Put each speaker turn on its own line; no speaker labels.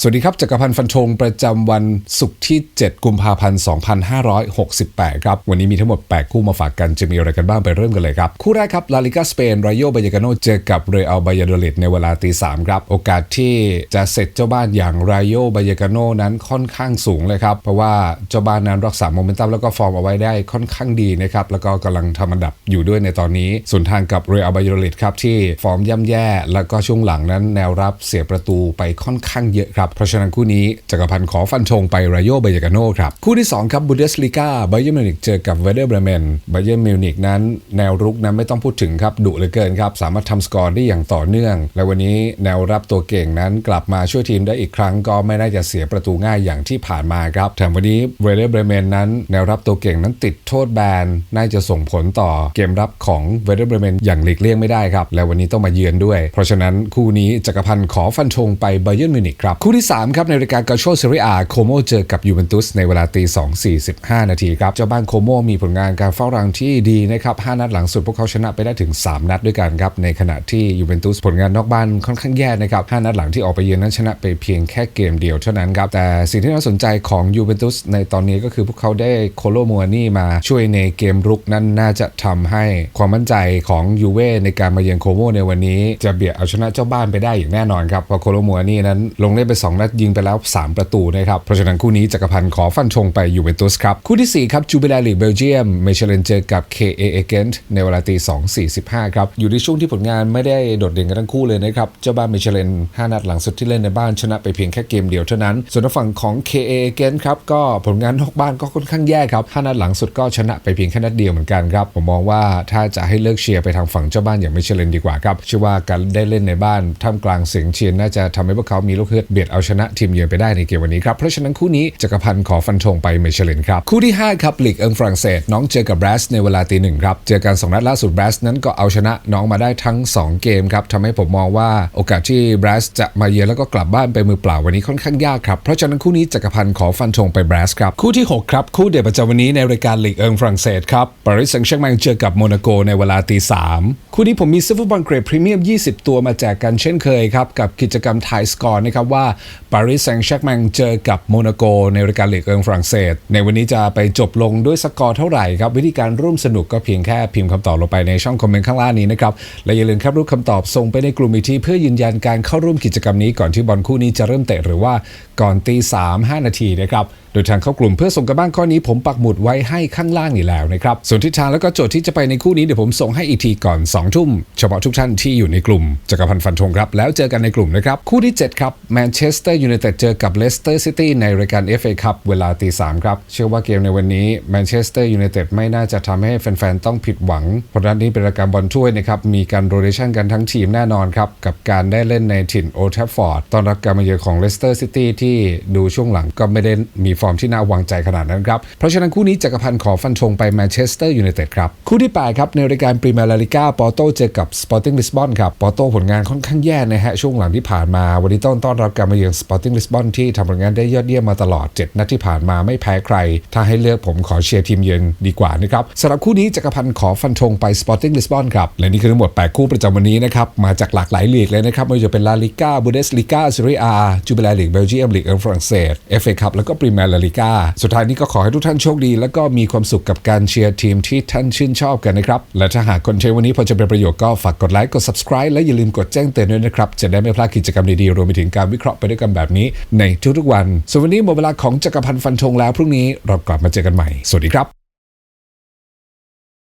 สวัสดีครับจักรพันธ์ฟันธงประจำวันศุกร์ที่ 7 กุมภาพันธ์ 2568 ครับ วันนี้มีทั้งหมด 8 คู่มาฝากกันจะมีอะไรกันบ้างไปเริ่มกันเลยครับ คู่แรกครับลาลิกาสเปนรายโยบายากาโนเจอกับเรอัลบายาโดลิดในเวลาตีสามครับ โอกาสที่จะเสร็จเจ้าบ้านอย่างรายโยบายากาโนนั้นค่อนข้างสูงเลยครับ เพราะว่าเจ้าบ้านนั้นรักษาโมเมนตัมแล้วก็ฟอร์มเอาไว้ได้ค่อนข้างดีนะครับแล้วก็กำลังทำอันดับอยู่ด้วยในตอนนี้ส่วนทางกับเรอัลบายาโดลิดครับที่ฟอร์มย่ำแย่ แล้วก็ช่วงหลังนั้นแนวรับเสียประตูไปค่อนข้างเยอะครับเพราะฉะนั้นคู่นี้จักรพันธ์ขอฟันธงไปรายโยบยากาโนครับ คู่ที่ 2 ครับบูเดสลิก้าไบเยอร์มิวนิกเจอกับเวเดอร์เบรเมนไบเยอร์มิวนิกนั้น แนวรุกนั้นไม่ต้องพูดถึงครับดุเหลือเกินครับ สามารถทำสกอร์ได้อย่างต่อเนื่อง และวันนี้แนวรับตัวเก่งนั้นกลับมาช่วยทีมได้อีกครั้ง ก็ไม่น่าจะเสียประตูง่ายอย่างที่ผ่านมาครับแถมวันนี้เวเดอร์เบรเมนนั้น แนวรับตัวเก่งนั้นติดโทษแบนน่าจะส่งผลต่อเกมรับของเวเดอร์เบรเมนอย่างหลีกเลี่ยงไม่ได้ครับและวันนี้ต้องมาเยือนด้วย เพราะฉะนั้นคู่นี้จักรพันธ์ขอฟันธงไปไบเยอร์มิวนิกครับคู่ที่สามครับ ในรายการกาโชเซเรียโคโมเจอกับยูเวนตุสในเวลาตี2 45 นาทีครับ เจ้าบ้านโคโมมีผลงานการเฝ้ารังที่ดีนะครับ 5 นัดหลังสุดพวกเขาชนะไปได้ถึง 3 นัดด้วยกันครับ ในขณะที่ยูเวนตุสผลงานนอกบ้านค่อนข้างแย่นะครับ 5 นัดหลังที่ออกไปเยือนนั้นชนะไปเพียงแค่เกมเดียวเท่านั้นครับ แต่สิ่งที่น่าสนใจของยูเวนตุสในตอนนี้ก็คือพวกเขาได้โคโลมัวนี่มาช่วยในเกมรุกนั้นน่าจะทำให้ความมั่นใจของยูเว่ในการมาเยือนโคโมในวันนี้ จะเบียดเอาชนะเจ้าบ้านไปได้อย่างแน่นอนครับเพราะโคโลมัวนี่นั้นลงเล่นไปองนัดยิงไปแล้ว 3 ประตูนะครับเพราะฉะนั้นคู่นี้จักรพันธ์ขอฟันธงไปยูเวนตุสครับ คู่ที่ 4 ครับจูเบลาลีเบลเยียมเมเชลเลนเจอกับ KA เอเกนในเวลาตี2 45 ครับ อยู่ในช่วงที่ผลงานไม่ได้โดดเด่นกันทั้งคู่เลยนะครับ เจ้าบ้านเมเชลเลน 5 นัดหลังสุดที่เล่นในบ้านชนะไปเพียงแค่เกมเดียวเท่านั้น ส่วนฝั่งของ KA เอเกนครับก็ผลงานนอกบ้านก็ค่อนข้างแย่ครับ 5 นัดหลังสุดก็ชนะไปเพียงแค่นัดเดียวเหมือนกันครับผมมองว่าถ้าจะให้เลิกเชียร์ไปทางฝั่งเจ้าบ้านอย่างเมเชลเลนดีกว่าครับเชื่อว่าการได้เล่นในบ้านท่ามกลางเสียงเชียร์น่าจะทำให้พวกเขามีลูกเฮือดเบียดเอาชนะทีมเยือนไปได้ในเกมวันนี้ครับ เพราะฉะนั้นคู่นี้จักรพันธ์ขอฟันธงไปเมเชลินครับ คู่ที่ 5 ครับลีกเอิงฝรั่งเศส น้องเจอกับบรัสในเวลาตีหนึ่งครับ เจอกัน2นัดล่าสุดบรัสนั้นก็เอาชนะน้องมาได้ทั้ง 2 เกมครับทำให้ผมมองว่าโอกาสที่บรัสจะมาเยือนแล้วก็กลับบ้านไปมือเปล่าวันนี้ค่อนข้างยากครับเพราะฉะนั้นคู่นี้จักรพันธ์ขอฟันธงไปบรัสครับคู่ที่6ครับคู่เดียวประจำวันนี้ในรายการลีกเอิงฝรั่งเศสครับปารีสแซงต์แชร์แมงเจอกับโมนาโกในเวลาตีสามคู่นี้ผมมีซิฟฟุตบอลเกรดพรีเมียม 20 ตัวมาแจกกันเช่นเคยครับกับกิจกรรมทายสกอร์นะครับว่าปารีสแซงต์แชร์แมงเจอกับโมนาโกในรายการลีกเอิงฝรั่งเศส ในวันนี้จะไปจบลงด้วยสกอร์เท่าไหร่ครับ วิธีการร่วมสนุกก็เพียงแค่พิมพ์คำตอบลงไปในช่องคอมเมนต์ข้างล่างนี้นะครับ และอย่าลืมครับรูปคำตอบส่งไปในกลุ่มอีทีเพื่อยืนยันการเข้าร่วมกิจกรรมนี้ก่อนที่บอลคู่นี้จะเริ่มเตะหรือว่าก่อนตีสามห้านาทีนะครับโดยทางเข้ากลุ่มเพื่อส่งกันบ้านข้อนี้ผมปักหมุดไว้ให้ข้างล่างนี่แล้วนะครับส่วนทิศทางแล้วก็โจทย์ที่จะไปในคู่นี้เดี๋ยวผมส่งให้อีกทีก่อน2ทุ่มเฉพาะทุกท่านที่อยู่ในกลุ่มจักรพันธ์ฟันธงครับแล้วเจอกันในกลุ่มนะครับคู่ที่ 7 ครับแมนเชสเตอร์ยูไนเต็ดเจอกับเลสเตอร์ซิตี้ในรายการ FA คัพเวลาตีสามครับ เชื่อว่าเกมในวันนี้แมนเชสเตอร์ยูไนเต็ดไม่น่าจะทำให้แฟนๆ ต้องผิดหวัง เพราะด้านนี้เป็นรายการบอลถ้วยนะครับ มีการโรเตชันกันทั้งทีมแน่นอนครับ กับการได้เล่นในถิ่นโอทัฟฟอร์ดตอนรับการมาเยือนของเลสเตอร์ซิตี้ที่ดูช่วงหลังก็ไม่ได้มีฟอร์มที่น่าวางใจขนาดนั้นครับเพราะฉะนั้นคู่นี้จักรพันธ์ขอฟันธงไปแมนเชสเตอร์ยูไนเต็ดครับคู่ที่8ครับในรายการปรีเมียร์ลาลิก้าปอโตเจอกับสปอร์ติ้งลิสบอนครับปอโตผลงานค่อนข้างแย่นะฮะช่วงหลังที่ผ่านมาวันนี้ต้อนต้อนรับการมายือนสปอร์ติ้งลิสบอนที่ทำผลงานได้ยอดเยี่ยมมาตลอด 7 นัดที่ผ่านมาไม่แพ้ใคร ถ้าให้เลือกผมขอเชียร์ทีมเยือนดีกว่านะครับสำหรับคู่นี้จักรพันธ์ขอฟันธงไปสปอร์ติ้งลิสบอนครับและนี่คือทั้งหมด 8 คู่ประจำวันนี้นะครับมาจากหลากหลายลีกเลยนะครับไม่ว่าจะเป็นลาลิก้าบูเดสลิก้าซีเรียจูเบลาลีกเบลเยียมลีกเอิงฝรั่งเศสเอฟเอคัพแล้วก็ปรีเมียร์ลาลิก้าสุดท้ายนี้ก็ขอให้ทุกท่านโชคดี แล้วก็มีความสุขกับการเชียร์ทีมที่ท่านชื่นชอบกันนะครับและถ้าหากคนใช้วันนี้พอจะเป็นประโยชน์ก็ฝากกดไลค์กด subscribe และอย่าลืมกดแจ้งเตือนด้วยนะครับจะได้ไม่พลาดกิจกรรมดีๆรวมไปถึงการวิเคราะห์ด้วยกันแบบนี้ในทุกๆวัน ส่วนวันนี้หมดเวลาของจักรพันธ์ฟันธงแล้วพรุ่งนี้เรากลับมาเจอกันใหม่ สวัสดีครับ